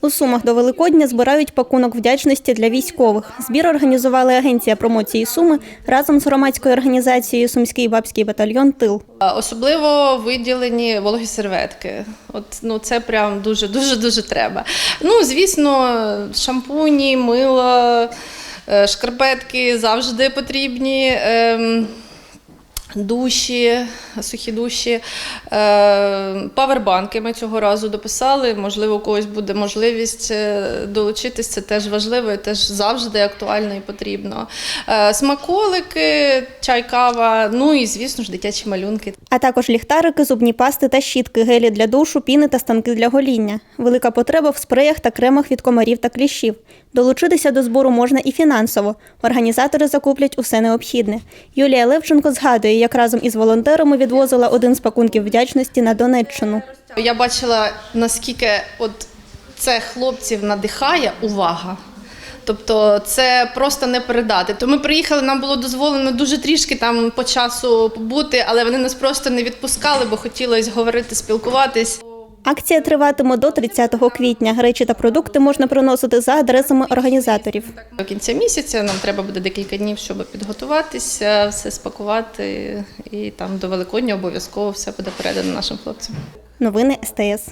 У Сумах до Великодня збирають пакунок вдячності для військових. Збір організували агенція промоції Суми разом з громадською організацією Сумський бабський батальйон Тил. Особливо виділені вологі серветки. От ну це прям дуже дуже дуже треба. Ну звісно, шампуні, мило, е, шкарпетки завжди потрібні. Душі, сухі душі, е, павербанки ми цього разу дописали. Можливо, у когось буде можливість е, долучитись. Це теж важливо і теж завжди актуально і потрібно. Е, Смаколики, чай, кава, ну і звісно ж дитячі малюнки. А також ліхтарики, зубні пасти та щітки, гелі для душу, піни та станки для гоління. Велика потреба в спреях та кремах від комарів та кліщів. Долучитися до збору можна і фінансово. Організатори закуплять усе необхідне. Юлія Левченко згадує, як разом із волонтерами відвозила один з пакунків вдячності на Донеччину. Я бачила, наскільки от це хлопців надихає увага. Тобто це просто не передати. То ми приїхали, нам було дозволено дуже трішки там по часу побути, але вони нас просто не відпускали, бо хотілося говорити, спілкуватись. Акція триватиме до 30 квітня. Речі та продукти можна приносити за адресами організаторів. До кінця місяця нам треба буде декілька днів, щоб підготуватися, все спакувати, і там до Великодня обов'язково все буде передано нашим хлопцям. Новини СТС.